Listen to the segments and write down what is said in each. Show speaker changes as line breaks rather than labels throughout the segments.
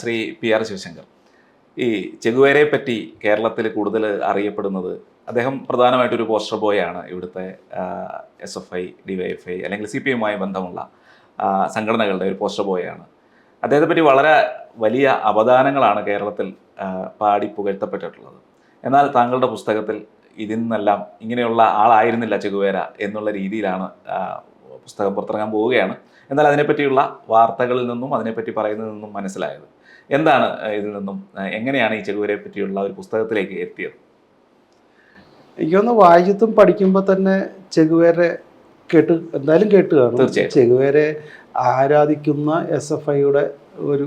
Shri P R Sivasankar. ഈ ചെഗുവേരയെ പറ്റി കേരളത്തിൽ കൂടുതൽ അറിയപ്പെടുന്നത് അദ്ദേഹം പ്രധാനമായിട്ടൊരു പോസ്റ്റർ ബോയാണ് ഇവിടുത്തെ S F I D Y F I അല്ലെങ്കിൽ സി പി എമ്മുമായി ബന്ധമുള്ള സംഘടനകളുടെ ഒരു പോസ്റ്റർ ബോയാണ് അദ്ദേഹത്തെ പറ്റി വളരെ വലിയ അവദാനങ്ങളാണ് കേരളത്തിൽ പാടി പുകഴ്ത്തപ്പെട്ടിട്ടുള്ളത്. എന്നാൽ താങ്കളുടെ പുസ്തകത്തിൽ ഇതിൽ നിന്നെല്ലാം ഇങ്ങനെയുള്ള ആളായിരുന്നില്ല ചെഗുവേര എന്നുള്ള രീതിയിലാണ് പുസ്തകം പുറത്തിറങ്ങാൻ പോവുകയാണ്. എന്നാൽ അതിനെപ്പറ്റിയുള്ള വാർത്തകളിൽ നിന്നും അതിനെപ്പറ്റി പറയുന്നതിൽ നിന്നും മനസ്സിലായത്. എന്താണ് ഇതിൽ നിന്നും എങ്ങനെയാണ് ഈ ചെഗുവരെ പറ്റിയുള്ള ഒരു പുസ്തകത്തിലേക്ക് എത്തിയത്?
എനിക്കൊന്ന് വായിച്ചതും പഠിക്കുമ്പോൾ തന്നെ ചെകുവേരെ കേട്ട് എന്തായാലും കേട്ട് കാണും.
തീർച്ചയായും.
ചെകുവേരെ ആരാധിക്കുന്ന എസ് എഫ് ഐയുടെ ഒരു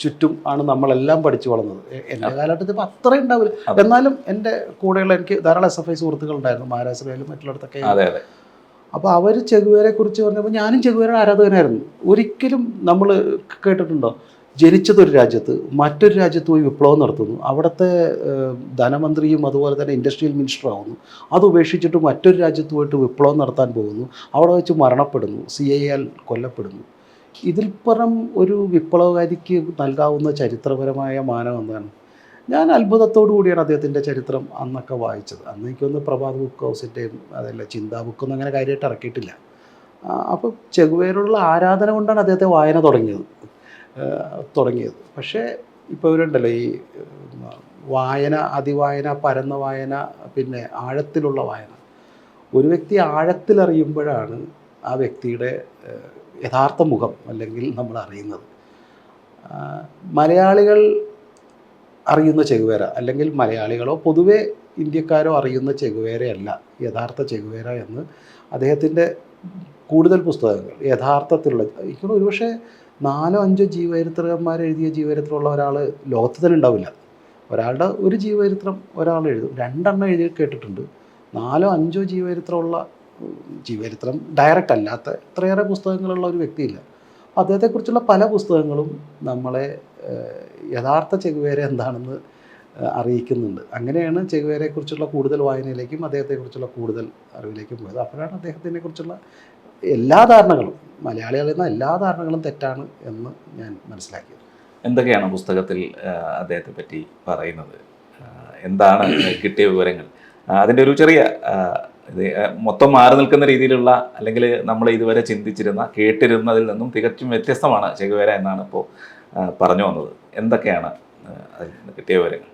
ചുറ്റും ആണ് നമ്മളെല്ലാം പഠിച്ചു വളർന്നത്. എന്റെ കാലഘട്ടത്തിൽ ഇപ്പം അത്രയും ഉണ്ടാവില്ല. എന്നാലും എന്റെ കൂടെയുള്ള എനിക്ക് ധാരാളം എസ് എഫ് ഐ സുഹൃത്തുക്കൾ ഉണ്ടായിരുന്നു. മഹാരാഷ്ട്രയിലും മറ്റുള്ളിടത്തൊക്കെ. അപ്പോൾ അവർ ചെകുവേരെ കുറിച്ച് പറഞ്ഞപ്പോൾ ഞാനും ചെഗുവേരയുടെ ആരാധകനായിരുന്നു. ഒരിക്കലും നമ്മൾ കേട്ടിട്ടുണ്ടോ? ജനിച്ചതൊരു രാജ്യത്ത് മറ്റൊരു രാജ്യത്ത് പോയി വിപ്ലവം നടത്തുന്നു. അവിടുത്തെ ധനമന്ത്രിയും അതുപോലെ തന്നെ ഇൻഡസ്ട്രിയൽ മിനിസ്റ്റർ ആവുന്നു. അത് ഉപേക്ഷിച്ചിട്ട് മറ്റൊരു രാജ്യത്ത് പോയിട്ട് വിപ്ലവം നടത്താൻ പോകുന്നു. അവിടെ വെച്ച് മരണപ്പെടുന്നു. സി ഐ ആൽ കൊല്ലപ്പെടുന്നു. ഇതിൽപ്പുറം ഒരു വിപ്ലവകാരിക്ക് നൽകാവുന്ന ചരിത്രപരമായ മാനം എന്താണ്? ഞാൻ അത്ഭുതത്തോടു കൂടിയാണ് അദ്ദേഹത്തിന്റെ ചരിത്രം അന്നൊക്കെ വായിച്ചത്. അന്ന് എനിക്കൊന്ന് പ്രഭാത് ബുക്ക് ഹൗസിന്റെയും അതല്ല ചിന്താ ബുക്കൊന്നും അങ്ങനെ കാര്യമായിട്ട് ഇറക്കിയിട്ടില്ല. അപ്പോൾ ചെകുവേരോടുള്ള ആരാധന കൊണ്ടാണ് അദ്ദേഹത്തെ വായന തുടങ്ങിയത്. തുടങ്ങിയത്. പക്ഷേ ഇപ്പോൾ ഇവരുണ്ടല്ലോ ഈ വായന അതിവായന പരന്ന വായന പിന്നെ ആഴത്തിലുള്ള വായന. ഒരു വ്യക്തി ആഴത്തിലറിയുമ്പോഴാണ് ആ വ്യക്തിയുടെ യഥാർത്ഥ മുഖം അല്ലെങ്കിൽ നമ്മൾ അറിയുന്നത്. മലയാളികൾ അറിയുന്ന ചെകുവേര അല്ലെങ്കിൽ മലയാളികളോ പൊതുവെ ഇന്ത്യക്കാരോ അറിയുന്ന ചെകുവേരയല്ല യഥാർത്ഥ ചെകുവേര എന്ന് അദ്ദേഹത്തിന്റെ കൂടുതൽ പുസ്തകങ്ങൾ യഥാർത്ഥത്തിലുള്ള എനിക്ക് ഒരുപക്ഷെ നാലോ അഞ്ചോ ജീവചരിത്രകന്മാർ എഴുതിയ ജീവചരിത്രമുള്ള ഒരാൾ ലോകത്ത് തന്നെ ഉണ്ടാവില്ല. ഒരാളുടെ ഒരു ജീവചരിത്രം ഒരാൾ എഴുതും രണ്ടെണ്ണം എഴുതി കേട്ടിട്ടുണ്ട്. നാലോ അഞ്ചോ ജീവചരിത്രമുള്ള ജീവചരിത്രം ഡയറക്റ്റ് അല്ലാത്ത ഇത്രയേറെ പുസ്തകങ്ങളുള്ള ഒരു വ്യക്തിയില്ല. അദ്ദേഹത്തെക്കുറിച്ചുള്ള പല പുസ്തകങ്ങളും നമ്മളെ യഥാർത്ഥ ചെകുവേര എന്താണെന്ന് അറിയിക്കുന്നുണ്ട്. അങ്ങനെയാണ് ചെകുവേരയെക്കുറിച്ചുള്ള കൂടുതൽ വായനയിലേക്കും അദ്ദേഹത്തെക്കുറിച്ചുള്ള കൂടുതൽ അറിവിലേക്കും പോയത്. അപ്പോഴാണ് അദ്ദേഹത്തിനെ കുറിച്ചുള്ള എല്ലാ ധാരണകളും മലയാളികൾ എന്ന എല്ലാ ധാരണകളും തെറ്റാണ് എന്ന് ഞാൻ മനസ്സിലാക്കിയത്.
എന്തൊക്കെയാണ് പുസ്തകത്തിൽ അദ്ദേഹത്തെ പറ്റി പറയുന്നത്? എന്താണ് കിട്ടിയ വിവരങ്ങൾ? അതിന്റെ ഒരു ചെറിയ മൊത്തം മാറി നിൽക്കുന്ന രീതിയിലുള്ള അല്ലെങ്കിൽ നമ്മൾ ഇതുവരെ ചിന്തിച്ചിരുന്ന കേട്ടിരുന്നതിൽ നിന്നും തികച്ചും വ്യത്യസ്തമാണ് ചെകുവേര എന്നാണ് ഇപ്പോൾ പറഞ്ഞു വന്നത്. എന്തൊക്കെയാണ് കിട്ടിയ വിവരങ്ങൾ?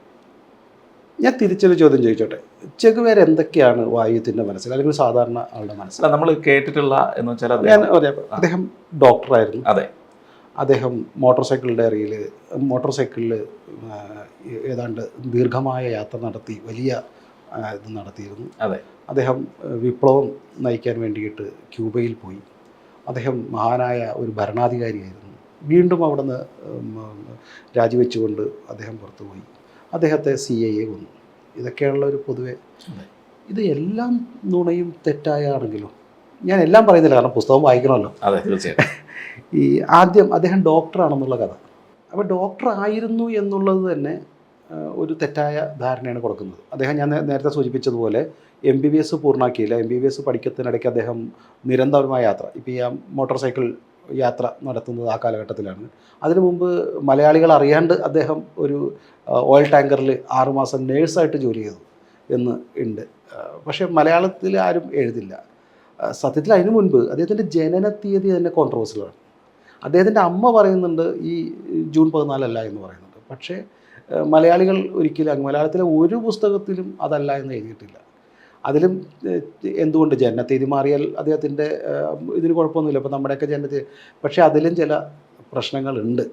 ഞാൻ തിരിച്ചൊരു ചോദ്യം ചോദിച്ചോട്ടെ. ചെകുവേര എന്തൊക്കെയാണ് വായുത്തിന്റെ മനസ്സിൽ? അല്ലെങ്കിൽ സാധാരണ ആളുടെ മനസ്സിൽ?
നമ്മൾ കേട്ടിട്ടുള്ള എന്ന് വെച്ചാൽ
ഞാൻ
അദ്ദേഹം
ഡോക്ടറായിരുന്നു
അതെ.
അദ്ദേഹം മോട്ടോർ സൈക്കിൾ ഡയറിയിൽ മോട്ടോർ സൈക്കിളിൽ ഏതാണ്ട് ദീർഘമായ യാത്ര നടത്തി വലിയ ഇത് നടത്തിയിരുന്നു.
അതെ.
അദ്ദേഹം വിപ്ലവം നയിക്കാൻ വേണ്ടിയിട്ട് ക്യൂബയിൽ പോയി. അദ്ദേഹം മഹാനായ ഒരു ഭരണാധികാരിയായിരുന്നു. വീണ്ടും അവിടുന്ന് രാജിവെച്ചുകൊണ്ട് അദ്ദേഹം പുറത്തുപോയി. അദ്ദേഹത്തെ സി ഐ എ കൊന്നു. ഇതൊക്കെയാണല്ലോ ഒരു പൊതുവെ ഇത് എല്ലാം നുണയും തെറ്റായാണെങ്കിലും ഞാൻ എല്ലാം പറയുന്നില്ല കാരണം പുസ്തകം വായിക്കണമല്ലോ.
അതെ തീർച്ചയായിട്ടും.
ഈ ആദ്യം അദ്ദേഹം ഡോക്ടറാണെന്നുള്ള കഥ. അപ്പോൾ ഡോക്ടർ ആയിരുന്നു എന്നുള്ളത് തന്നെ ഒരു തെറ്റായ ധാരണയാണ് കൊടുക്കുന്നത്. അദ്ദേഹം ഞാൻ നേരത്തെ സൂചിപ്പിച്ചതുപോലെ എം ബി ബി എസ് പൂർണാക്കിയില്ല. എം ബി ബി എസ് പഠിക്കത്തിനിടയ്ക്ക് അദ്ദേഹം നിരന്തരമായ യാത്ര. ഇപ്പോൾ ഈ മോട്ടോർ സൈക്കിൾ യാത്ര നടത്തുന്നത് ആ കാലഘട്ടത്തിലാണ്. അതിനു മുമ്പ് മലയാളികൾ അറിയാണ്ട് അദ്ദേഹം ഒരു ഓയിൽ ടാങ്കറിൽ ആറുമാസം നേഴ്സായിട്ട് ജോലി ചെയ്തു എന്ന് ഉണ്ട്. പക്ഷേ മലയാളത്തിൽ ആരും എഴുതില്ല. സത്യത്തിൽ അതിനു മുൻപ് അദ്ദേഹത്തിന്റെ ജനന തീയതി തന്നെ കോൺട്രവേഴ്സിലാണ് അദ്ദേഹത്തിന്റെ അമ്മ പറയുന്നുണ്ട് ഈ ജൂൺ പതിനാലല്ല എന്ന് പറയുന്നുണ്ട്. പക്ഷേ മലയാളികൾ ഒരിക്കലും മലയാളത്തിലെ ഒരു പുസ്തകത്തിലും അതല്ല എന്ന് എഴുതിയിട്ടില്ല. അതിലും എന്തുകൊണ്ട് തീയതി മാറിയാൽ അദ്ദേഹത്തിന്റെ ഇതിന് കുഴപ്പമൊന്നുമില്ല. ഇപ്പോൾ നമ്മുടെയൊക്കെ ജനനത്തി പക്ഷേ അതിലും ചില പ്രശ്നങ്ങളുണ്ട്.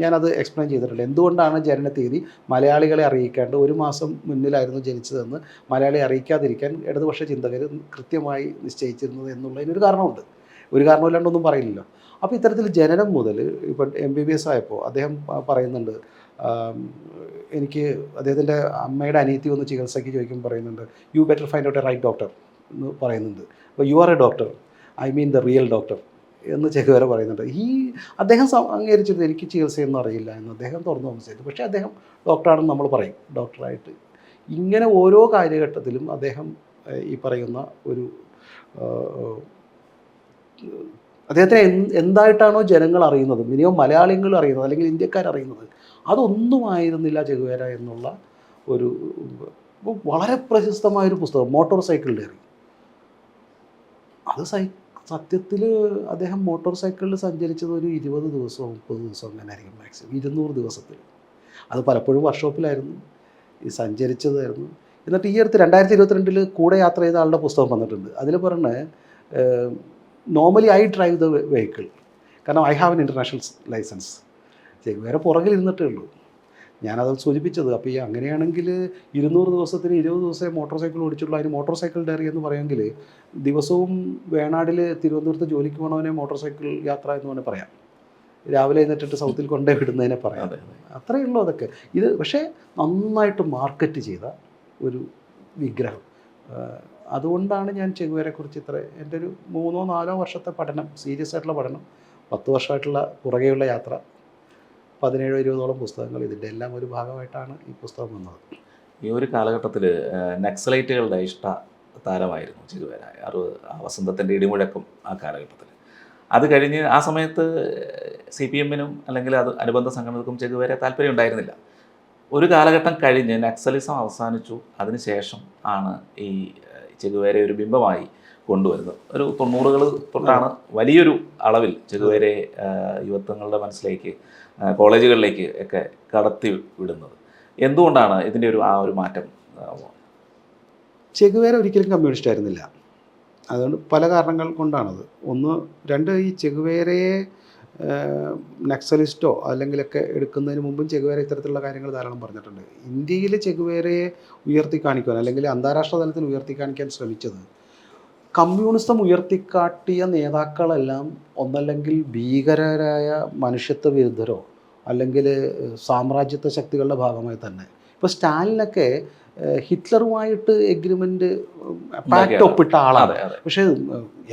ഞാനത് എക്സ്പ്ലെയിൻ ചെയ്തിട്ടുണ്ട്. എന്തുകൊണ്ടാണ് ജനന തീയതി മലയാളികളെ അറിയിക്കാണ്ട് ഒരു മാസം മുന്നിലായിരുന്നു ജനിച്ചതെന്ന് മലയാളി അറിയിക്കാതിരിക്കാൻ ഇടതുപക്ഷ ചിന്തകർ കൃത്യമായി നിശ്ചയിച്ചിരുന്നത് എന്നുള്ളതിനൊരു കാരണമുണ്ട്. ഒരു കാരണമില്ലാണ്ടൊന്നും പറയില്ലല്ലോ. അപ്പോൾ ഇത്തരത്തിൽ ജനനം മുതൽ ഇപ്പം എം ബി ബി എസ് ആയപ്പോൾ അദ്ദേഹം പറയുന്നുണ്ട് എനിക്ക് അദ്ദേഹത്തിന്റെ അമ്മയുടെ അനിയത്തി ഒന്ന് ചികിത്സയ്ക്ക് ചോദിക്കുമ്പോൾ പറയുന്നുണ്ട് you better find out a right doctor എന്ന് പറയുന്നുണ്ട്. അപ്പോൾ you are a doctor I mean the real doctor എന്ന് ചെകുവേര പറയുന്നുണ്ട്. ഈ അദ്ദേഹം അംഗീകരിച്ചിരുന്നു എനിക്ക് ചികിത്സയൊന്നും അറിയില്ല എന്ന് അദ്ദേഹം തുറന്നു സംസാരിച്ചു പക്ഷേ അദ്ദേഹം ഡോക്ടറാണെന്ന് നമ്മൾ പറയും ഡോക്ടറായിട്ട് ഇങ്ങനെ ഓരോ കാര്യഘട്ടത്തിലും അദ്ദേഹം ഈ പറയുന്ന ഒരു അദ്ദേഹത്തിനെ എന്തായിട്ടാണോ ജനങ്ങൾ അറിയുന്നത് മിനിമം മലയാളികൾ അറിയുന്നത് അല്ലെങ്കിൽ ഇന്ത്യക്കാർ അറിയുന്നത് അതൊന്നും ആയിരുന്നില്ല ചെഗുവേര എന്നുള്ള ഒരു വളരെ പ്രശസ്തമായൊരു പുസ്തകം മോട്ടോർ സൈക്കിൾ ഡയറി. അത് സൈ സത്യത്തിൽ അദ്ദേഹം മോട്ടോർ സൈക്കിളിൽ സഞ്ചരിച്ചത് ഒരു ഇരുപത് ദിവസമോ മുപ്പത് ദിവസം അങ്ങനെ ആയിരിക്കും മാക്സിമം ഇരുന്നൂറ് ദിവസത്തിൽ അത് പലപ്പോഴും വർക്ക്ഷോപ്പിലായിരുന്നു ഈ സഞ്ചരിച്ചതായിരുന്നു. എന്നിട്ട് ഈ അടുത്ത് രണ്ടായിരത്തി ഇരുപത്തിരണ്ടിൽ കൂടെ യാത്ര ചെയ്ത ആളുടെ പുസ്തകം വന്നിട്ടുണ്ട്. അതിൽ പറഞ്ഞ normally I drive the vehicle കാരണം I have an international licence വേറെ പുറകിൽ ഇരുന്നിട്ടേ ഉള്ളൂ. ഞാനത് സൂചിപ്പിച്ചത്. അപ്പോൾ ഈ അങ്ങനെയാണെങ്കിൽ ഇരുന്നൂറ് ദിവസത്തിന് ഇരുപത് ദിവസമേ മോട്ടോർ സൈക്കിൾ ഓടിച്ചുള്ളൂ. അതിന് മോട്ടോർ സൈക്കിൾ ഡയറി എന്ന് പറയുമെങ്കിൽ ദിവസവും വേണാടിൽ തിരുവനന്തപുരത്ത് ജോലിക്ക് പോകണവനെ മോട്ടോർ സൈക്കിൾ യാത്ര എന്ന് വേണേൽ പറയാം. രാവിലെ എന്നിട്ടിട്ട് സൗത്തിൽ കൊണ്ടേ വിടുന്നതിനെ പറയാം.
അതെ അതെ.
അത്രയേ ഉള്ളൂ അതൊക്കെ. ഇത് പക്ഷേ നന്നായിട്ട് മാർക്കറ്റ് ചെയ്ത ഒരു വിഗ്രഹം. അതുകൊണ്ടാണ് ഞാൻ ചെഗുവേരെക്കുറിച്ച് ഇത്ര എന്റെ ഒരു മൂന്നോ നാലോ വർഷത്തെ പഠനം സീരിയസ് ആയിട്ടുള്ള പഠനം പത്ത് വർഷമായിട്ടുള്ള പുറകെയുള്ള യാത്ര പതിനേഴോ ഇരുപതോളം പുസ്തകങ്ങൾ ഇതിന്റെ എല്ലാം ഒരു ഭാഗമായിട്ടാണ് ഈ പുസ്തകം വന്നത്.
ഈ ഒരു കാലഘട്ടത്തിൽ നക്സലൈറ്റുകളുടെ ഇഷ്ട താരമായിരുന്നു ചിരുവേര അറുപത് വസന്തത്തിന്റെ ഇടിമുഴക്കം ആ കാലഘട്ടത്തിൽ. അത് കഴിഞ്ഞ് ആ സമയത്ത് സി പി എമ്മിനും അല്ലെങ്കിൽ അത് അനുബന്ധ സംഘടനകൾക്കും ചെകുവേര താല്പര്യം ഉണ്ടായിരുന്നില്ല. ഒരു കാലഘട്ടം കഴിഞ്ഞ് നക്സലിസം അവസാനിച്ചു. അതിനുശേഷം ആണ് ഈ ചെകുവേരെ ഒരു ബിംബമായി കൊണ്ടുവരുന്നത്. ഒരു തൊണ്ണൂറുകൾ തൊട്ടാണ് വലിയൊരു അളവിൽ ചെകുവേരെ യുവത്വങ്ങളുടെ മനസ്സിലേക്ക് കോളേജുകളിലേക്ക് ഒക്കെ കടത്തി വിടുന്നത്. എന്തുകൊണ്ടാണ് ഇതിന്റെ ഒരു ആ ഒരു മാറ്റം
ചെഗുവേര ഒരിക്കലും കമ്മ്യൂണിസ്റ്റ് ആയിരുന്നില്ല. അതുകൊണ്ട് പല കാരണങ്ങൾ കൊണ്ടാണത്. ഒന്ന് രണ്ട് ഈ ചെഗുവേരയെ നക്സലിസ്റ്റോ അല്ലെങ്കിലൊക്കെ എടുക്കുന്നതിന് മുമ്പും ചെഗുവേര ഇത്തരത്തിലുള്ള കാര്യങ്ങൾ ധാരാളം പറഞ്ഞിട്ടുണ്ട്. ഇന്ത്യയിൽ ചെഗുവേരയെ ഉയർത്തി കാണിക്കുവാൻ അല്ലെങ്കിൽ അന്താരാഷ്ട്ര തലത്തിൽ ഉയർത്തി കാണിക്കാൻ ശ്രമിച്ചത് കമ്മ്യൂണിസം ഉയർത്തിക്കാട്ടിയ നേതാക്കളെല്ലാം ഒന്നല്ലെങ്കിൽ ഭീകരരായ മനുഷ്യത്വ വിരുദ്ധരോ അല്ലെങ്കിൽ സാമ്രാജ്യത്വ ശക്തികളുടെ ഭാഗമായി തന്നെ. ഇപ്പോൾ സ്റ്റാലിനൊക്കെ ഹിറ്റ്ലറുമായിട്ട് എഗ്രിമെന്റ് പാക്ട് ഒപ്പിട്ട ആളാണ്. പക്ഷേ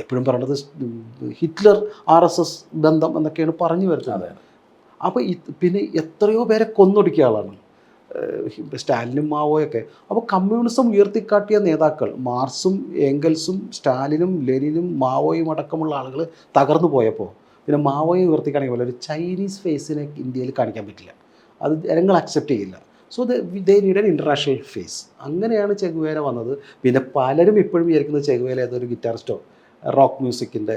എപ്പോഴും പറയണത് ഹിറ്റ്ലർ ആർ എസ് എസ് ബന്ധം എന്നൊക്കെയാണ് പറഞ്ഞു വരുന്നത്. അപ്പോൾ പിന്നെ എത്രയോ പേരെ കൊന്നൊടുക്കിയ ആളാണ്. സ്റ്റാലിനും മാവോയൊക്കെ. അപ്പോൾ കമ്മ്യൂണിസം ഉയർത്തിക്കാട്ടിയ നേതാക്കൾ മാർസും ഏംഗൽസും സ്റ്റാലിനും ലെനിനും മാവോയും അടക്കമുള്ള ആളുകൾ തകർന്നു പോയപ്പോൾ പിന്നെ മാവോയെ ഉയർത്തിക്കാണെങ്കിൽ പോലെ ഒരു ചൈനീസ് ഫേസിനെ ഇന്ത്യയിൽ കാണിക്കാൻ പറ്റില്ല. അത് ജനങ്ങൾ അക്സെപ്റ്റ് ചെയ്യില്ല. So they need an international face അങ്ങനെയാണ് ചെഗുവേര വന്നത്. പിന്നെ പലരും ഇപ്പോഴും വിചാരിക്കുന്നത് ചെഗുവേല ഏതൊരു ഗിറ്റാറിസ്റ്റോ റോക്ക് മ്യൂസിക്കിന്റെ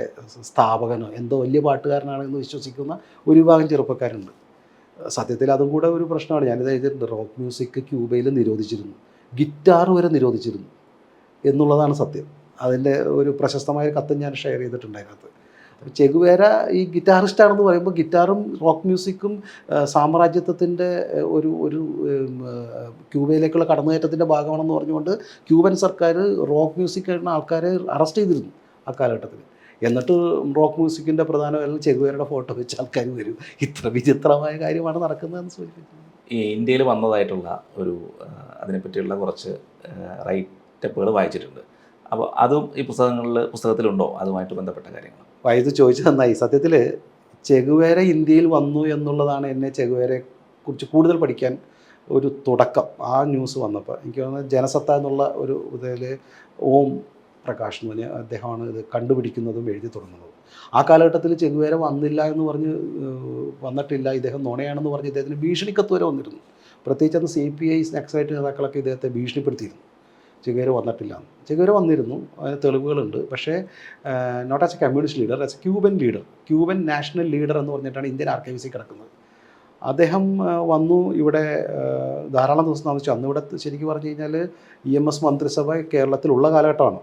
സ്ഥാപകനോ എന്തോ വലിയ പാട്ടുകാരനാണെന്ന് വിശ്വസിക്കുന്ന ഒരു വിഭാഗം ചെറുപ്പക്കാരുണ്ട്. സത്യത്തിൽ അതും കൂടെ ഒരു പ്രശ്നമാണ്. ഞാനിത് എഴുതിയിട്ടുണ്ട്. റോക്ക് മ്യൂസിക് ക്യൂബയിൽ നിരോധിച്ചിരുന്നു. ഗിറ്റാർ വരെ നിരോധിച്ചിരുന്നു എന്നുള്ളതാണ് സത്യം. അതിന്റെ ഒരു പ്രശസ്തമായ കത്ത് ഞാൻ ഷെയർ ചെയ്തിട്ടുണ്ട് അപ്പോൾ ചെഗുവേര ഈ ഗിറ്റാറിസ്റ്റാണെന്ന് പറയുമ്പോൾ ഗിറ്റാറും റോക്ക് മ്യൂസിക്കും സാമ്രാജ്യത്വത്തിന്റെ ഒരു ഒരു ക്യൂബയിലേക്കുള്ള കടന്നുകയറ്റത്തിന്റെ ഭാഗമാണെന്ന് പറഞ്ഞുകൊണ്ട് ക്യൂബൻ സർക്കാർ റോക്ക് മ്യൂസിക് ആയിരുന്ന ആൾക്കാരെ അറസ്റ്റ് ചെയ്തിരുന്നു ആ കാലഘട്ടത്തിൽ. എന്നിട്ട് റോക്ക് മ്യൂസിക്കിന്റെ പ്രധാന ചെഗുവേരയുടെ ഫോട്ടോ വെച്ച് ആൾക്കാർ വരും. ഇത്ര വിചിത്രമായ കാര്യമാണ് നടക്കുന്നതെന്ന് സൂചിപ്പിക്കുന്നത്
ഈ ഇന്ത്യയിൽ വന്നതായിട്ടുള്ള ഒരു അതിനെപ്പറ്റിയുള്ള കുറച്ച് റൈറ്റപ്പുകൾ വായിച്ചിട്ടുണ്ട്. അപ്പോൾ അതും ഈ പുസ്തകങ്ങളിൽ പുസ്തകത്തിലുണ്ടോ? അതുമായിട്ട് ബന്ധപ്പെട്ട കാര്യങ്ങൾ.
വൈദ്യുതി ചോദിച്ചു നന്നായി. സത്യത്തിൽ ചെഗുവേര ഇന്ത്യയിൽ വന്നു എന്നുള്ളതാണ് എന്നെ ചെഗുവേരെ കുറിച്ച് കൂടുതൽ പഠിക്കാൻ ഒരു തുടക്കം. ആ ന്യൂസ് വന്നപ്പോൾ. എനിക്ക് തോന്നുന്നത് ജനസത്ത എന്നുള്ള ഒരു ഇതിൽ ഓം പ്രകാശ് എന്ന് പറഞ്ഞ അദ്ദേഹമാണ് ഇത് കണ്ടുപിടിക്കുന്നതും എഴുതി തുടങ്ങുന്നതും ആ കാലഘട്ടത്തിൽ ചെഗുവേര വന്നില്ല എന്ന് പറഞ്ഞ് വന്നിട്ടില്ല. ഇദ്ദേഹം നുണയാണെന്ന് പറഞ്ഞ് ഇദ്ദേഹത്തിന് ഭീഷണിക്കത്ത് വരെ വന്നിരുന്നു. പ്രത്യേകിച്ച് അന്ന് സി പി ഐ നക്സലൈറ്റ് നേതാക്കളൊക്കെ ഇദ്ദേഹത്തെ ഭീഷണിപ്പെടുത്തിയിരുന്നു. ചെഗുവേര വന്നിട്ടില്ല ചെഗുവേര വന്നിരുന്നു. അതിന് തെളിവുകളുണ്ട്. പക്ഷേ not as a communist leader as a Cuban leader Cuban national leader എന്ന് പറഞ്ഞിട്ടാണ് ഇന്ത്യൻ ആർക്കൈവ്സിൽ കിടക്കുന്നത്. അദ്ദേഹം വന്നു. ഇവിടെ ധാരാളം ദിവസം താമസിച്ചു. അന്ന് ഇവിടെ ശരിക്കും പറഞ്ഞു കഴിഞ്ഞാൽ ഇ എം എസ് മന്ത്രിസഭ കേരളത്തിലുള്ള കാലഘട്ടമാണ്.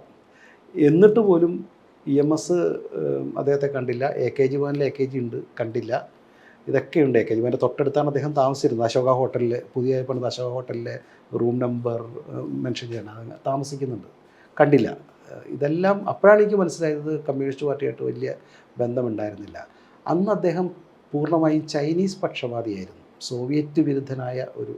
എന്നിട്ട് പോലും ഇ എം എസ് അദ്ദേഹത്തെ കണ്ടില്ല. എ കെ ജി ഭവനിൽ എ കെ ജി ഉണ്ട് കണ്ടില്ല. ഇതൊക്കെയുണ്ട് എ കെ ജി ഭവന്റെ തൊട്ടടുത്താണ് അദ്ദേഹം താമസിച്ചിരുന്നത്. അശോക ഹോട്ടലിൽ പുതിയ പണിത് അശോക ഹോട്ടലിലെ റൂം നമ്പർ മെൻഷൻ ചെയ്യണം. താമസിക്കുന്നുണ്ട്. കണ്ടില്ല. ഇതെല്ലാം അപ്പോഴാണ് എനിക്ക് മനസ്സിലായത് കമ്മ്യൂണിസ്റ്റ് പാർട്ടിയായിട്ട് വലിയ ബന്ധമുണ്ടായിരുന്നില്ല. അന്ന് അദ്ദേഹം പൂർണമായും ചൈനീസ് പക്ഷപാതിയായിരുന്നു സോവിയറ്റ് വിരുദ്ധനായ ഒരു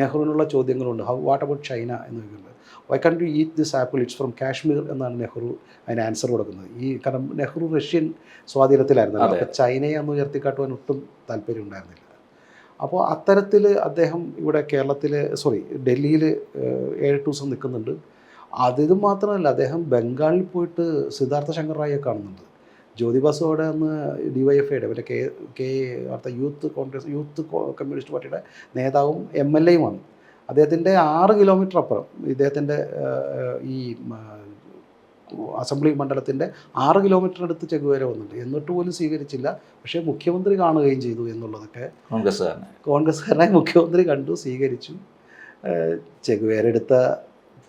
നെഹ്റുവിനുള്ള ചോദ്യങ്ങളുണ്ട്. ഹൗ വാട്ട് അബൌട്ട് ചൈന എന്ന് ചോദിക്കുന്നത്. Why can you eat this apple it's from Kashmir എന്നാണ് നെഹ്റു അതിന് ആൻസർ കൊടുക്കുന്നത്. ഈ കാരണം നെഹ്റു റഷ്യൻ സ്വാധീനത്തിലായിരുന്നു അപ്പോൾ ചൈനയെ അന്ന് ഉയർത്തിക്കാട്ടുവാൻ ഒട്ടും താല്പര്യം ഉണ്ടായിരുന്നില്ല. അപ്പോൾ അത്തരത്തിൽ അദ്ദേഹം ഇവിടെ കേരളത്തിൽ സോറി ഡൽഹിയിൽ ഏഴ് ദിവസം നിൽക്കുന്നുണ്ട്. അതിന് മാത്രമല്ല അദ്ദേഹം ബംഗാളിൽ പോയിട്ട് സിദ്ധാർത്ഥ ശങ്കർ റായിയെ കാണുന്നുണ്ട്. ജ്യോതിബാസോടെ അന്ന് ഡി വൈ എഫ് ഐയുടെ മറ്റേ കെ കെ അടുത്ത യൂത്ത് കോൺഗ്രസ് യൂത്ത് കമ്മ്യൂണിസ്റ്റ് പാർട്ടിയുടെ നേതാവും എം എൽ എയുമാണ്. അദ്ദേഹത്തിന്റെ ആറ് കിലോമീറ്റർ അപ്പുറം ഇദ്ദേഹത്തിന്റെ ഈ അസംബ്ലി മണ്ഡലത്തിന്റെ ആറ് കിലോമീറ്റർ അടുത്ത് ചെകുവേര വന്നിട്ടുണ്ട്. എന്നിട്ട് പോലും സ്വീകരിച്ചില്ല. പക്ഷേ മുഖ്യമന്ത്രി കാണുകയും ചെയ്തു എന്നുള്ളതൊക്കെ
കോൺഗ്രസ്സുകാരനെ.
കോൺഗ്രസ്സുകാരനായ മുഖ്യമന്ത്രി കണ്ടു സ്വീകരിച്ചു. ചെകുവേര എടുത്ത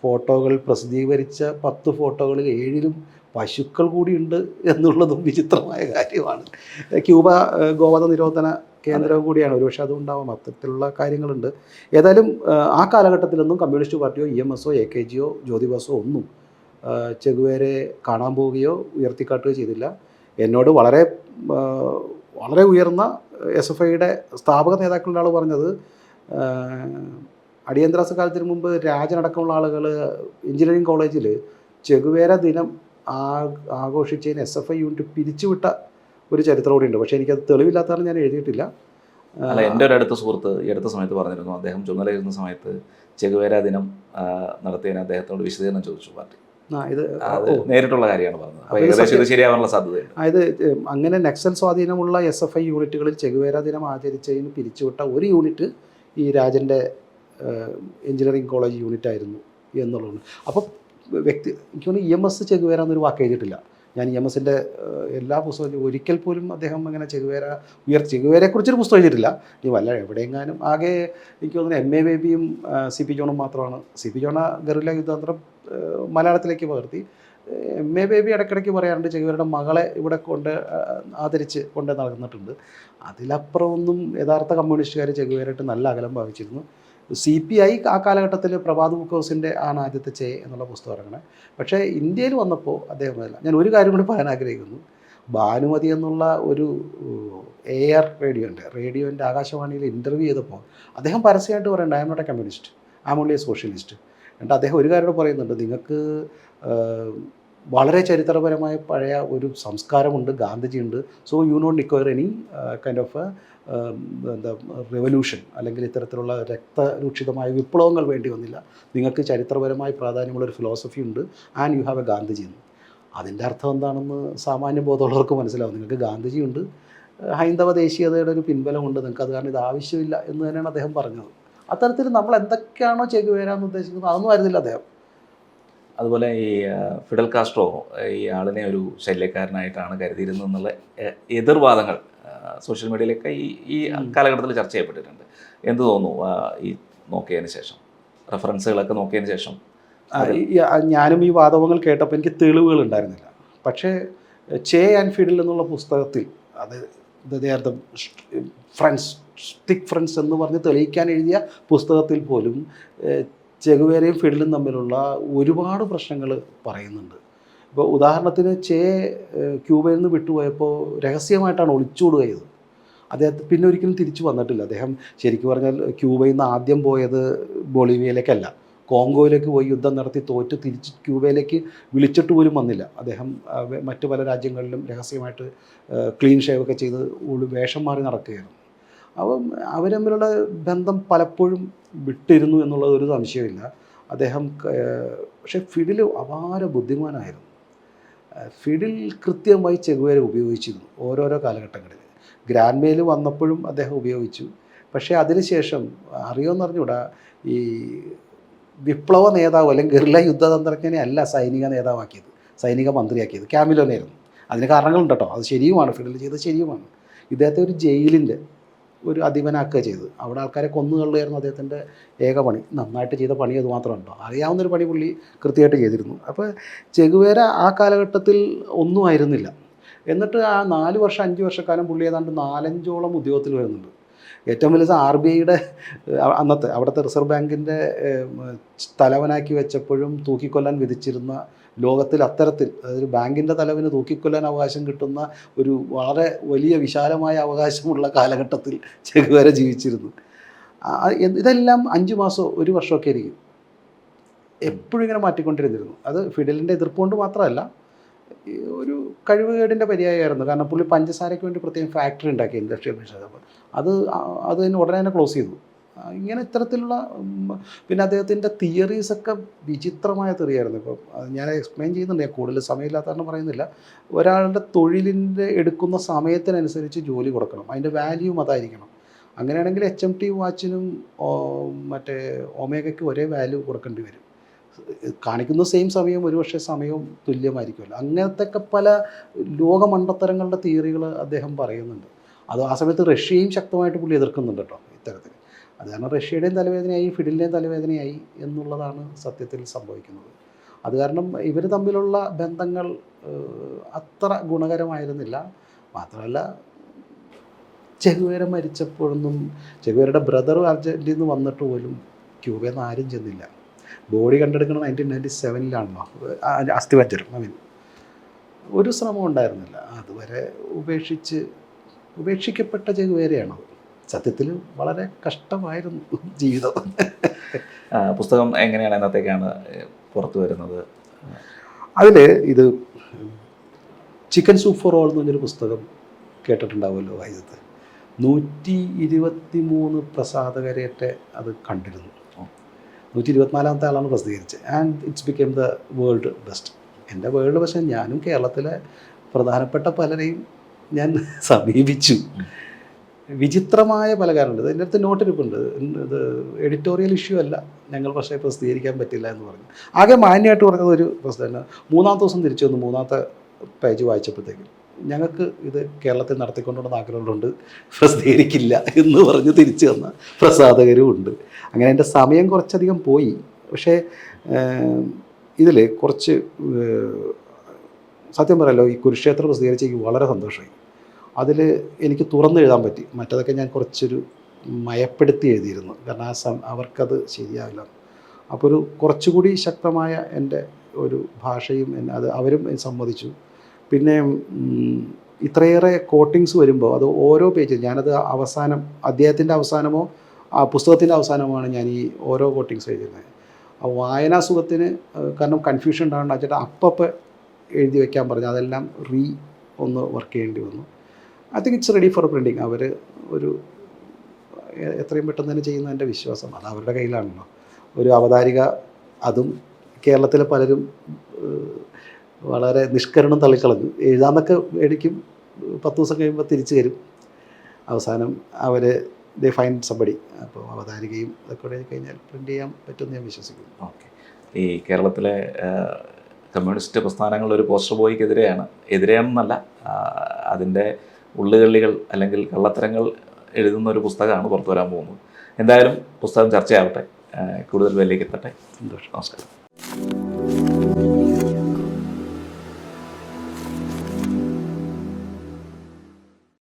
ഫോട്ടോകൾ പ്രസിദ്ധീകരിച്ച പത്ത് ഫോട്ടോകളിൽ ഏഴിലും പശുക്കൾ കൂടിയുണ്ട് എന്നുള്ളതും വിചിത്രമായ കാര്യമാണ്. ക്യൂബ ഗോവധ നിരോധന കേന്ദ്രം കൂടിയാണ്. ഒരുപക്ഷെ അതുണ്ടാവാം. അത്തരത്തിലുള്ള കാര്യങ്ങളുണ്ട്. ഏതായാലും ആ കാലഘട്ടത്തിലൊന്നും കമ്മ്യൂണിസ്റ്റ് പാർട്ടിയോ ഇ എം എസോ എ കെ ജിയോ ജ്യോതിബാസോ ഒന്നും ചെഗുവേരെ കാണാൻ പോവുകയോ ഉയർത്തിക്കാട്ടുകയോ ചെയ്തില്ല. എന്നോട് വളരെ വളരെ ഉയർന്ന എസ് എഫ് ഐയുടെ സ്ഥാപക നേതാക്കളുടെ ആൾ പറഞ്ഞത്. അടിയന്തരാസ അടിയന്തരാവസ്ഥ കാലത്തിന് മുമ്പ് രാജനടക്കമുള്ള ആളുകൾ എഞ്ചിനീയറിംഗ് കോളേജിൽ ചെകുവേര ദിനം ആ ആഘോഷിച്ചതിന് എസ് എഫ് ഐ യൂണിറ്റ് പിരിച്ചുവിട്ട ഒരു ചരിത്രം കൂടി ഉണ്ട് പക്ഷേ എനിക്കത് തെളിവില്ലാത്തതാണ് ഞാൻ എഴുതിയിട്ടില്ല.
അല്ല എന്റെ ഒരു അടുത്ത സുഹൃത്ത് ഈ അടുത്ത സമയത്ത് പറഞ്ഞിരുന്നു. അദ്ദേഹം ചുമതലയിരുന്ന സമയത്ത് ചെകുവേര ദിനം നടത്തിയതിന് അദ്ദേഹത്തോട് വിശദീകരണം ചോദിച്ചു പാർട്ടി.
ഇത്
നേരിട്ടുള്ള കാര്യമാണ് പറഞ്ഞത്.
ഇത്
ഏകദേശം ഇത്
സത്യം-
ശരിയാവാനുള്ള സാധ്യതയുണ്ട്.
അതായത് അങ്ങനെ നക്സൽ സ്വാധീനമുള്ള എസ് എഫ് ഐ യൂണിറ്റുകളിൽ ചെകുവേര ദിനം ആചരിച്ചതിന് പിരിച്ചുവിട്ട ഒരു യൂണിറ്റ് ഈ രാജന്റെ എഞ്ചിനീയറിംഗ് കോളേജ് യൂണിറ്റ് ആയിരുന്നു എന്നുള്ളതാണ്. അപ്പോൾ വ്യക്തി എനിക്ക് തോന്നുന്നു E M S Che Guevara വാക്ക് എഴുതിയിട്ടില്ല. ഞാൻ ഇ എം എസിന്റെ എല്ലാ പുസ്തകത്തിലും ഒരിക്കൽ പോലും അദ്ദേഹം അങ്ങനെ ചെകുവേര ഉയർ ചെകുവേരയെക്കുറിച്ചൊരു പുസ്തകം എഴുതിയിട്ടില്ല. ഇനി വല്ല എവിടെയെങ്ങാനും ആകെ എനിക്ക് തോന്നുന്നു എം എ ബേബിയും സി പി ജോണും മാത്രമാണ്. സി പി ജോണ ഗറില്ല യുദ്ധാന്തരം മലയാളത്തിലേക്ക് പകർത്തി. എം എ ബേബി ഇടയ്ക്കിടയ്ക്ക് പറയാറുണ്ട് ചെകുവേരയുടെ മകളെ ഇവിടെ കൊണ്ട് ആദരിച്ച് കൊണ്ട് നടന്നിട്ടുണ്ട്. അതിലപ്പുറമൊന്നും യഥാർത്ഥ കമ്മ്യൂണിസ്റ്റുകാർ ചെകുവേരയിട്ട് നല്ല അകലം ഭാവിച്ചിരുന്നു സി പി ഐ ആ കാലഘട്ടത്തിൽ പ്രഭാത് ബുക്ക് ആണ് ആദ്യത്തെ ചേ എന്നുള്ള പുസ്തകം ഇറങ്ങണത് പക്ഷേ ഇന്ത്യയിൽ വന്നപ്പോൾ അദ്ദേഹം അതല്ല ഞാൻ ഒരു കാര്യം കൂടി പറയാൻ ആഗ്രഹിക്കുന്നു. ഭാനുമതി എന്നുള്ള ഒരു എ ആർ റേഡിയോ ഉണ്ട് റേഡിയോന്റെ ആകാശവാണിയിൽ ഇന്റർവ്യൂ ചെയ്തപ്പോൾ അദ്ദേഹം പരസ്യമായിട്ട് പറയുന്നുണ്ട് I am not a communist I am only a socialist എന്നിട്ട് അദ്ദേഹം ഒരു കാര്യം പറയുന്നുണ്ട്. നിങ്ങൾക്ക് വളരെ ചരിത്രപരമായ പഴയ ഒരു സംസ്കാരമുണ്ട് ഗാന്ധിജിയുണ്ട്. So you not require any kind of എന്താ റെവല്യൂഷൻ അല്ലെങ്കിൽ ഇത്തരത്തിലുള്ള രക്തരൂക്ഷിതമായ വിപ്ലവങ്ങൾ വേണ്ടി വന്നില്ല. നിങ്ങൾക്ക് ചരിത്രപരമായി പ്രാധാന്യമുള്ള ഒരു ഫിലോസഫി ഉണ്ട്. And you have a Gandhiji എന്ന് അതിന്റെ അർത്ഥം എന്താണെന്ന് സാമാന്യ ബോധമുള്ളവർക്ക് മനസ്സിലാവും. നിങ്ങൾക്ക് ഗാന്ധിജി ഉണ്ട്. ഹൈന്ദവ ദേശീയതയുടെ ഒരു പിൻബലമുണ്ട്. നിങ്ങൾക്ക് അത് കാരണം ഇത് ആവശ്യമില്ല എന്ന് തന്നെയാണ് അദ്ദേഹം പറഞ്ഞത്. അത്തരത്തിൽ നമ്മൾ എന്തൊക്കെയാണോ ചെകുവേരാന്ന് ഉദ്ദേശിക്കുന്നത് അതൊന്നും ആയിരുന്നില്ല അദ്ദേഹം.
അതുപോലെ ഈ ഫിഡൽ കാസ്ട്രോ ഈ ആളിനെ ഒരു ശല്യക്കാരനായിട്ടാണ് കരുതിയിരുന്നത് എന്നുള്ള എതിർവാദങ്ങൾ സോഷ്യൽ മീഡിയയിലൊക്കെ ഈ ഈ. കാലഘട്ടത്തിൽ ചർച്ച ചെയ്യപ്പെട്ടിട്ടുണ്ട്. എന്ത് തോന്നുന്നു ഈ നോക്കിയതിന് ശേഷം? റെഫറൻസുകളൊക്കെ നോക്കിയതിന് ശേഷം?
ഞാനും ഈ വാദവങ്ങൾ കേട്ടപ്പോൾ എനിക്ക് തെളിവുകൾ ഉണ്ടായിരുന്നില്ല. പക്ഷേ ചേ ആൻഡ് ഫീഡിൽ എന്നുള്ള പുസ്തകത്തിൽ അത് ദ ഫ്രണ്ട്സ് തിക് ഫ്രണ്ട്സ് എന്ന് പറഞ്ഞ് തെളിയിക്കാൻ എഴുതിയ പുസ്തകത്തിൽ പോലും ചെകുവേരയും ഫിഡിലും തമ്മിലുള്ള ഒരുപാട് പ്രശ്നങ്ങൾ പറയുന്നുണ്ട്. ഇപ്പോൾ ഉദാഹരണത്തിന് ചേ ക്യൂബയിൽ നിന്ന് വിട്ടുപോയപ്പോൾ രഹസ്യമായിട്ടാണ് ഒളിച്ചോടുക ചെയ്തത് അദ്ദേഹത്തെ പിന്നെ ഒരിക്കലും തിരിച്ചു വന്നിട്ടില്ല. അദ്ദേഹം ശരിക്കും പറഞ്ഞാൽ ക്യൂബയിൽ നിന്ന് ആദ്യം പോയത് ബൊളീവിയയിലേക്കല്ല. കോങ്കോയിലേക്ക് പോയി യുദ്ധം നടത്തി തോറ്റ് തിരിച്ച് ക്യൂബയിലേക്ക് വിളിച്ചിട്ട് പോലും വന്നില്ല. അദ്ദേഹം മറ്റു പല രാജ്യങ്ങളിലും രഹസ്യമായിട്ട് ക്ലീൻ ഷേവ് ഒക്കെ ചെയ്ത് വേഷം മാറി നടക്കുകയായിരുന്നു. അപ്പം അവർ തമ്മിലുള്ള ബന്ധം പലപ്പോഴും വിട്ടിരുന്നു എന്നുള്ളത് ഒരു സംശയമില്ല അദ്ദേഹം പക്ഷേ ഫിഡിൽ അപാര ബുദ്ധിമാനായിരുന്നു. ഫിഡിൽ കൃത്യമായി ചെഗുവേര ഉപയോഗിച്ചിരുന്നു ഓരോരോ കാലഘട്ടങ്ങളിൽ. ഗ്രാൻഡ് മേൽ വന്നപ്പോഴും അദ്ദേഹം ഉപയോഗിച്ചു. പക്ഷേ അതിനുശേഷം അറിയുമെന്ന് പറഞ്ഞുകൂടാ ഈ വിപ്ലവ നേതാവ് അല്ലെങ്കിൽ ഗറില്ല യുദ്ധതന്ത്രജ്ഞനെ അല്ല സൈനിക നേതാവാക്കിയത് സൈനിക മന്ത്രിയാക്കിയത്. ക്യാമിലോനായിരുന്നു അതിന് കാരണങ്ങളുണ്ട് കേട്ടോ. അത് ശരിയുമാണ്. ഫീഡിൽ ചെയ്തത് ശരിയുമാണ്. ഇദ്ദേഹത്തെ ഒരു ജയിലിന്റെ ഒരു അധിപനാക്കുക ചെയ്തത്. അവിടെ ആൾക്കാരെ കൊന്നുകൊള്ളുകയായിരുന്നു അദ്ദേഹത്തിന്റെ ഏക പണി. നന്നായിട്ട് ചെയ്ത പണി അത് മാത്രമുണ്ടോ അറിയാവുന്നൊരു പണി പുള്ളി കൃത്യമായിട്ട് ചെയ്തിരുന്നു. അപ്പോൾ ചെകുവേര ആ കാലഘട്ടത്തിൽ ഒന്നും ആയിരുന്നില്ല. എന്നിട്ട് ആ നാല് വർഷം അഞ്ച് വർഷക്കാലം പുള്ളി ഏതാണ്ട് നാലഞ്ചോളം ഉദ്യോഗത്തിൽ വരുന്നുണ്ട്. ഏറ്റവും വലുത് ആർ ബി ഐയുടെ അന്നത്തെ അവിടുത്തെ റിസർവ് ബാങ്കിന്റെ തലവനാക്കി വെച്ചപ്പോഴും തൂക്കിക്കൊല്ലാൻ വിധിച്ചിരുന്ന ലോകത്തിൽ അത്തരത്തിൽ അതായത് ബാങ്കിന്റെ തലവിന് തൂക്കിക്കൊല്ലാൻ അവകാശം കിട്ടുന്ന ഒരു വളരെ വലിയ വിശാലമായ അവകാശമുള്ള കാലഘട്ടത്തിൽ ചെകുവേര ജീവിച്ചിരുന്നു. ഇതെല്ലാം അഞ്ച് മാസമോ ഒരു വർഷമൊക്കെ ആയിരിക്കും. എപ്പോഴും ഇങ്ങനെ മാറ്റിക്കൊണ്ടിരുന്നിരുന്നു. അത് ഫിഡലിന്റെ എതിർപ്പ് കൊണ്ട് മാത്രമല്ല ഒരു കഴിവുകേടിന്റെ പര്യായമായിരുന്നു കാരണം പുള്ളി പഞ്ചസാരയ്ക്ക് വേണ്ടി പ്രത്യേകം ഫാക്ടറി ഉണ്ടാക്കി ഇൻഡസ്ട്രിയൽ മെഷീൻ അത് അത് തന്നെ ഉടനെ തന്നെ ക്ലോസ് ചെയ്തു. ഇങ്ങനെ ഇത്തരത്തിലുള്ള പിന്നെ അദ്ദേഹത്തിന്റെ തിയറീസൊക്കെ വിചിത്രമായ തിയറിയായിരുന്നു ഇപ്പം ഞാൻ എക്സ്പ്ലെയിൻ ചെയ്യുന്നുണ്ട്. ഞാൻ കൂടുതൽ സമയമില്ലാത്തതാണ് പറയുന്നില്ല. ഒരാളുടെ തൊഴിലിന്റെ എടുക്കുന്ന സമയത്തിനനുസരിച്ച് ജോലി കൊടുക്കണം. അതിന്റെ വാല്യൂം അതായിരിക്കണം. അങ്ങനെയാണെങ്കിൽ എച്ച് എം ടി വാച്ചിനും മറ്റേ ഒമേഗയ്ക്കും ഒരേ വാല്യൂ കൊടുക്കേണ്ടി വരും. കാണിക്കുന്ന സെയിം സമയം ഒരുപക്ഷെ സമയവും തുല്യമായിരിക്കുമല്ലോ. അങ്ങനത്തെയൊക്കെ പല ലോകമണ്ടത്തരങ്ങളുടെ തിയറികൾ അദ്ദേഹം പറയുന്നുണ്ട്. അത് ആ സമയത്ത് റഷ്യയും ശക്തമായിട്ട് പുള്ളി എതിർക്കുന്നുണ്ട് കേട്ടോ ഇത്തരത്തിൽ. അത് കാരണം റഷ്യയുടെയും തലവേദനയായി ഫിഡിലിന്റെയും തലവേദനയായി എന്നുള്ളതാണ് സത്യത്തിൽ സംഭവിക്കുന്നത്. അത് കാരണം ഇവർ തമ്മിലുള്ള ബന്ധങ്ങൾ അത്ര ഗുണകരമായിരുന്നില്ല. മാത്രമല്ല ചെഗുവേര മരിച്ചപ്പോഴൊന്നും ചെഗുവേരയുടെ ബ്രദർ അർജന്റിൽ നിന്ന് വന്നിട്ട് പോലും ക്യൂബയിൽ നിന്ന് ആരും ചെന്നില്ല. ബോഡി കണ്ടെടുക്കണം നയന്റീൻ നയന്റി സെവനിലാണല്ലോ അസ്ഥിപഞ്ചരം ഐ മീൻ ഒരു ശ്രമം ഉണ്ടായിരുന്നില്ല. അതുവരെ ഉപേക്ഷിച്ച് ഉപേക്ഷിക്കപ്പെട്ട ചെകുവേരയാണത് സത്യത്തിൽ വളരെ കഷ്ടമായിരുന്നു ജീവിതം.
പുസ്തകം എങ്ങനെയാണ് എന്നത്തേക്കാണ് പുറത്തു വരുന്നത്?
അതിൽ ഇത് ചിക്കൻ സൂപ്പ് ഫോർ ഓൾ എന്ന് പറഞ്ഞൊരു പുസ്തകം കേട്ടിട്ടുണ്ടാവുമല്ലോ വൈദ്യത്ത്. നൂറ്റി ഇരുപത്തി മൂന്ന് പ്രസാദകരെയൊക്കെ അത് കണ്ടിരുന്നു. നൂറ്റി ഇരുപത്തിനാലാമത്തെ ആളാണ് പ്രസിദ്ധീകരിച്ചത്. And it's become the world best എന്റെ വേൾഡ് പക്ഷേ ഞാനും കേരളത്തിലെ പ്രധാനപ്പെട്ട പലരെയും ഞാൻ സമീപിച്ചു. വിചിത്രമായ പല കാരണമുണ്ട് എന്റെ അടുത്ത് നോട്ടിരിപ്പുണ്ട് ഇത് എഡിറ്റോറിയൽ ഇഷ്യൂ അല്ല. ഞങ്ങൾ പക്ഷേ പ്രസിദ്ധീകരിക്കാൻ പറ്റില്ല എന്ന് പറഞ്ഞു. ആകെ മാന്യമായിട്ട് പറഞ്ഞത് ഒരു പ്രസിഡന്റ് മൂന്നാമത്തെ ദിവസം തിരിച്ചു വന്നു. മൂന്നാമത്തെ പേജ് വായിച്ചപ്പോഴത്തേക്കും ഞങ്ങൾക്ക് ഇത് കേരളത്തിൽ നടത്തിക്കൊണ്ടുവന്ന ആഗ്രഹങ്ങളുണ്ട് പ്രസിദ്ധീകരിക്കില്ല എന്ന് പറഞ്ഞ് തിരിച്ചു വന്ന പ്രസാധകരും ഉണ്ട്. അങ്ങനെ എന്റെ സമയം കുറച്ചധികം പോയി. പക്ഷേ ഇതിൽ കുറച്ച് സത്യം പറയല്ലോ ഈ കുരുക്ഷേത്രം പ്രസിദ്ധീകരിച്ച് എനിക്ക് വളരെ സന്തോഷമായി. അതിൽ എനിക്ക് തുറന്ന് എഴുതാൻ പറ്റി. മറ്റതൊക്കെ ഞാൻ കുറച്ചൊരു മയപ്പെടുത്തി എഴുതിയിരുന്നു. കാരണം ആ സം അവർക്കത് ശരിയാവില്ല. അപ്പോൾ ഒരു കുറച്ചുകൂടി ശക്തമായ എന്റെ ഒരു ഭാഷയും അത് അവരും സമ്മതിച്ചു. പിന്നെ ഇത്രയേറെ കോട്ടിങ്സ് വരുമ്പോൾ അത് ഓരോ പേജ് ഞാനത് അവസാനം അദ്ദേഹത്തിന്റെ അവസാനമോ ആ പുസ്തകത്തിന്റെ അവസാനമാണ് ഞാൻ ഈ ഓരോ കോട്ടിങ്സ് എഴുതുന്നത് ആ വായനാസുഖത്തിന് കാരണം കൺഫ്യൂഷൻ ഉണ്ടാകേണ്ട വെച്ചിട്ട് അപ്പപ്പോൾ എഴുതി വെക്കാൻ പറഞ്ഞു. അതെല്ലാം റീ ഒന്ന് വർക്ക് ചെയ്യേണ്ടി വന്നു. I think it's ready for printing അവർ ഒരു എത്രയും പെട്ടെന്ന് തന്നെ ചെയ്യുന്ന എന്റെ വിശ്വാസം. അത് അവരുടെ കയ്യിലാണല്ലോ. ഒരു അവതാരിക അതും കേരളത്തിലെ പലരും വളരെ നിഷ്കരണം തള്ളിക്കളഞ്ഞു. എഴുതാന്നൊക്കെ മേടിക്കും. പത്ത് ദിവസം കഴിയുമ്പോൾ തിരിച്ചു തരും. അവസാനം അവർ ദേ ഫൈൻ സബടി അപ്പോൾ അവതാരികയും അതൊക്കെ കഴിഞ്ഞാൽ പ്രിന്റ് ചെയ്യാൻ പറ്റുമെന്ന് ഞാൻ വിശ്വസിക്കുന്നു.
ഓക്കെ. ഈ കേരളത്തിലെ കമ്മ്യൂണിസ്റ്റ് പ്രസ്ഥാനങ്ങൾ ഒരു പോസ്റ്റർ ബോയ്ക്കെതിരെയാണ്. എതിരെയാണെന്നല്ല അതിന്റെ ഉള്ളുകള്ളികൾ അല്ലെങ്കിൽ കള്ളത്തരങ്ങൾ എഴുതുന്ന ഒരു പുസ്തകമാണ് പുറത്തു വരാൻ പോകുന്നത്. എന്തായാലും പുസ്തകം ചർച്ചയാവട്ടെ. കൂടുതൽ വിലയിലേക്ക് എത്തട്ടെ.
സന്തോഷം.
നമസ്കാരം.